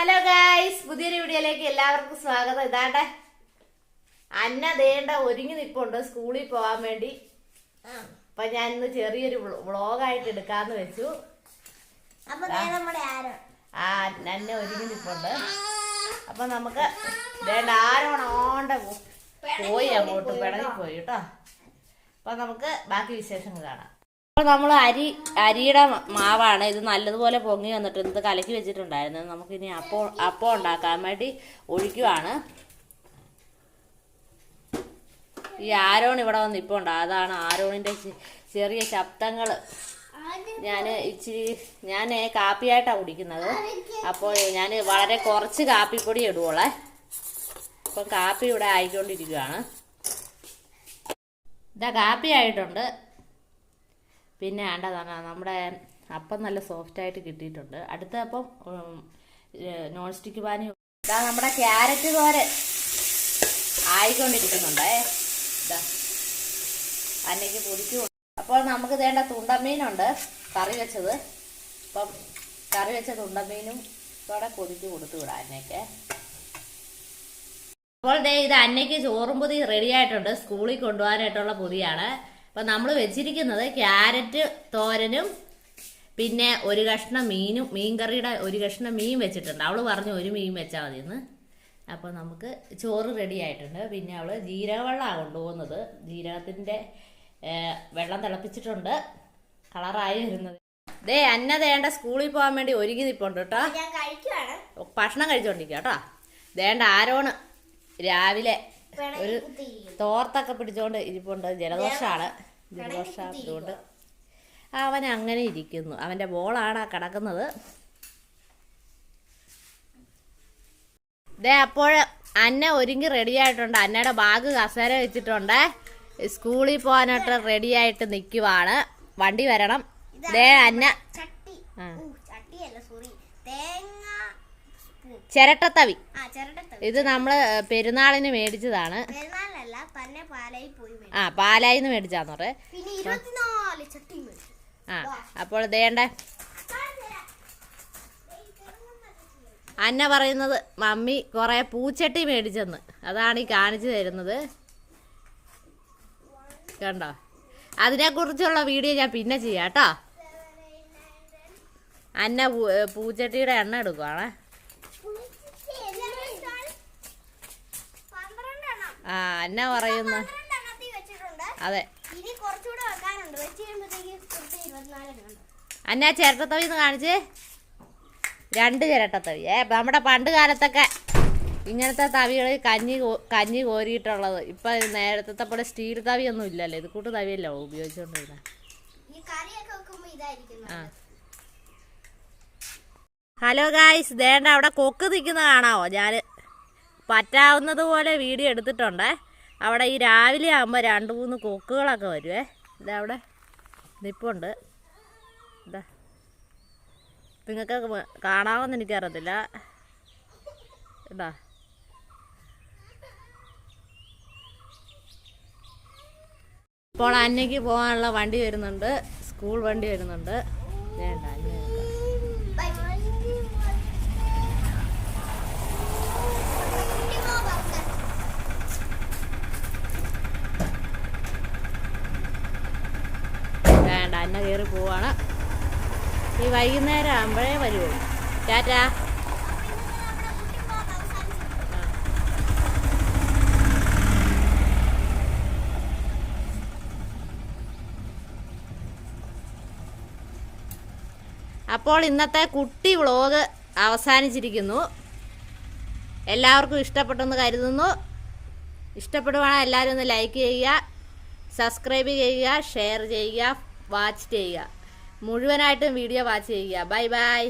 Hello guys പുതിയൊരു വീഡിയോയിലേക്ക് എല്ലാവർക്കും സ്വാഗതം. ഇതാണ്ടെ. അന്ന ദേണ്ട ഒരുങ്ങി നിൽപ്പുണ്ട് സ്കൂളിൽ പോകാൻ വേണ്ടി. അപ്പൊ ഞാൻ ഇന്ന് ചെറിയൊരു വ്ളോഗായിട്ട് എടുക്കാന്ന് വെച്ചു. ആ അന്ന ഒരുങ്ങി നിൽപ്പുണ്ട് അപ്പൊ നമുക്ക് ദേണ്ട ആരോണോണ്ട പോയി അങ്ങോട്ട്. പിണങ്ങി പോയി കേട്ടോ. അപ്പൊ നമുക്ക് ബാക്കി വിശേഷങ്ങൾ കാണാം. അപ്പോൾ നമ്മൾ അരി അരിയുടെ മാവാണ് ഇത് നല്ലതുപോലെ പൊങ്ങി വന്നിട്ട് ഇത് കലക്കി വെച്ചിട്ടുണ്ടായിരുന്നു നമുക്കിനി അപ്പം അപ്പം ഉണ്ടാക്കാൻ വേണ്ടി ഒഴിക്കുവാണ്. ഈ ആരോൺ ഇവിടെ വന്ന് ഇപ്പോൾ ഉണ്ട്. അതാണ് ആരോണിന്റെ ചെറിയ ശബ്ദങ്ങൾ ഞാൻ ഇച്ചിരി ഞാൻ കാപ്പിയായിട്ടാണ് കുടിക്കുന്നത്. അപ്പോൾ ഞാൻ വളരെ കുറച്ച് കാപ്പിപ്പൊടി ഇടുവോളെ. അപ്പം കാപ്പി ഇവിടെ ആയിക്കൊണ്ടിരിക്കുകയാണ് ഇതാ കാപ്പി ആയിട്ടുണ്ട് പിന്നെ ആണ്ടതാണ് നമ്മുടെ അപ്പം നല്ല സോഫ്റ്റ് ആയിട്ട് കിട്ടിയിട്ടുണ്ട്. അടുത്ത അപ്പം നോൺ സ്റ്റിക്ക് പാനി. ഇതാ നമ്മുടെ ക്യാരറ്റ് തോരൻ. ആയിക്കൊണ്ടിരിക്കുന്നുണ്ടേ. ഇതാ. അന്നയ്ക്ക് പൊടിക്കും അപ്പോൾ നമുക്ക് വേണ്ട തുണ്ടമീനുണ്ട് കറി വെച്ചത്. അപ്പം കറി വെച്ച തുണ്ടമീനും ഇവിടെ പൊതിക്ക് കൊടുത്തു വിടാം അന്നയ്ക്ക് അപ്പോൾ ദേ ഇത് അന്നയ്ക്ക് ചോറും പൊതി റെഡി ആയിട്ടുണ്ട്. സ്കൂളിൽ കൊണ്ടുപോകാനായിട്ടുള്ള പൊതിയാണ്. അപ്പൊ നമ്മൾ വെച്ചിരിക്കുന്നത് ക്യാരറ്റ് തോരനും പിന്നെ ഒരു കഷ്ണം മീനും മീൻ കറിയുടെ ഒരു കഷ്ണം മീൻ വെച്ചിട്ടുണ്ട്. അവൾ പറഞ്ഞു ഒരു മീൻ വെച്ചാൽ മതി എന്ന് അപ്പോൾ നമുക്ക് ചോറ് റെഡി ആയിട്ടുണ്ട്. പിന്നെ അവൾ ജീരകവെള്ളമാണ് കൊണ്ടുപോകുന്നത്. ജീരകത്തിന്റെ വെള്ളം തിളപ്പിച്ചിട്ടുണ്ട്. കളറായി വരുന്നത്. ദേ അന്ന ദേണ്ട സ്കൂളിൽ പോകാൻ വേണ്ടി ഒരുങ്ങി നിപ്പുണ്ട് കേട്ടോ. ഭക്ഷണം കഴിച്ചോണ്ടിരിക്കുക കേട്ടോ. ദേണ്ട ആരോണ് രാവിലെ ഒരു തോർത്തൊക്കെ പിടിച്ചോണ്ട് ഇരിപ്പുണ്ട്. ജലദോഷമാണ് ജലദോഷമായതുകൊണ്ട് അവൻ അങ്ങനെ ഇരിക്കുന്നു. അവന്റെ ബോളാണ് ആ കിടക്കുന്നത്. ദേ അപ്പോൾ അന്ന ഒരുങ്ങി റെഡി ആയിട്ടുണ്ട്. അന്നയുടെ ബാഗ് കസേര വെച്ചിട്ടുണ്ട്. സ്കൂളിൽ പോകാനായിട്ട് റെഡി ആയിട്ട് നിൽക്കുവാണ്. വണ്ടി വരണം. ദേ അന്ന ചിരട്ടത്തവി. ഇത് നമ്മൾ പെരുന്നാളിന് മേടിച്ചതാണ്. ആ പാലായിന്ന് മേടിച്ചാന്ന് പറ പിന്നെ ഇരുപത്തിനാല് ചട്ടി മേടിച്ചു. ആ അപ്പോൾ ദേണ്ട അന്ന പറയുന്നത് മമ്മി കുറെ പൂച്ചട്ടി മേടിച്ചെന്ന്. അതാണ് ഈ കാണിച്ചു തരുന്നത്. കണ്ടോ? അതിനെക്കുറിച്ചുള്ള വീഡിയോ ഞാൻ പിന്നെ ചെയ്യാം കേട്ടോ. അന്ന പൂച്ചട്ടിയുടെ എണ്ണ എടുക്കുവാണ്. ആ അന്ന പറയുന്നു? അതെ. അന്ന ചിരട്ടത്തവി ഒന്ന് കാണിച്ച്. രണ്ട് ചിരട്ടത്തവി. ഏ നമ്മുടെ പണ്ട് കാലത്തൊക്കെ ഇങ്ങനത്തെ തവികൾ കഞ്ഞി കഞ്ഞി കോരിയിട്ടുള്ളത്. ഇപ്പൊ നേരത്തെ പോലെ സ്റ്റീൽ തവി ഒന്നും ഇല്ലല്ലോ. ഇത് കൂട്ട് തവിയല്ലോ ഉപയോഗിച്ചുകൊണ്ടിരുന്നത് ആ. ഹലോ ഗായ്സ് ദേണ്ട അവിടെ കൊക്ക് നിൽക്കുന്ന കാണാവോ? ഞാൻ പറ്റാവുന്നത് പോലെ വീഡിയോ എടുത്തിട്ടുണ്ട്. അവിടെ ഈ രാവിലെ ആകുമ്പോൾ രണ്ട് മൂന്ന് കൊക്കുകളൊക്കെ വരുവേ. ഇതാ അവിടെ നിപ്പുണ്ട്. ഇതാ. നിങ്ങൾക്ക് കാണാമെന്ന് എനിക്കറിയത്തില്ല. ഇതാ. ഇപ്പോൾ അന്നയ്ക്ക് പോകാനുള്ള വണ്ടി വരുന്നുണ്ട്. സ്കൂൾ വണ്ടി വരുന്നുണ്ട്. വേണ്ട അന്ന കയറി പോവാണ്. ഈ വൈകുന്നേരം ആകുമ്പോഴേ വരുള്ളൂ ടാറ്റാ. അപ്പോൾ ഇന്നത്തെ കുട്ടി വ്ളോഗ് അവസാനിച്ചിരിക്കുന്നു. എല്ലാവർക്കും ഇഷ്ടപ്പെട്ടെന്ന് കരുതുന്നു. ഇഷ്ടപ്പെടുവാണെങ്കിൽ എല്ലാവരും ഒന്ന് ലൈക്ക് ചെയ്യുക സബ്സ്ക്രൈബ് ചെയ്യുക ഷെയർ ചെയ്യുക. വാച്ച് ചെയ്യുക. മുഴുവനായിട്ടും വീഡിയോ വാച്ച് ചെയ്യുക. Bye bye